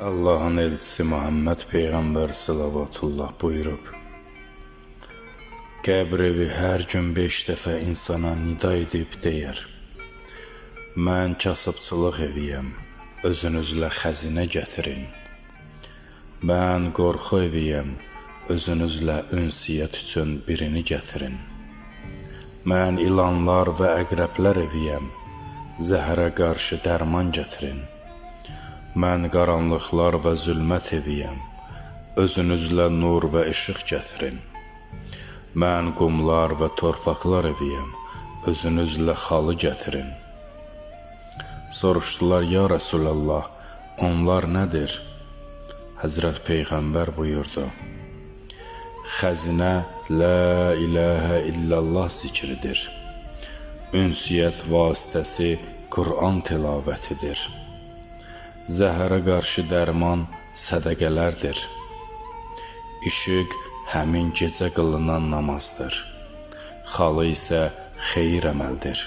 Allahın elçisi Muhammed Peyğəmbər salavatullah buyurub: Qəbr evi hər gün 5 dəfə insana nida edib deyər: Mən kasıbçılıq eviyəm, özünüzlə xəzinə gətirin. Mən qorxu eviyəm, özünüzlə ünsiyyət üçün birini gətirin. Mən ilanlar və əqrəblər eviyəm, zəhərə qarşı dərman gətirin. Mən qaranlıqlar və zülmət eviyəm, özünüzlə nur və işıq gətirin. Mən qumlar və torpaqlar eviyəm, özünüzlə xalı gətirin. Soruşdular, ya Rəsulallah, onlar nədir? Həzrət Peyğəmbər buyurdu, Xəzinə La iləhə illallah zikridir. Ünsiyyət vasitəsi Qur'an tilavətidir. Zəhərə qarşı dərman sədəqələrdir. İşıq həmin gecə qılınan namazdır. Xalı isə xeyir əməldir.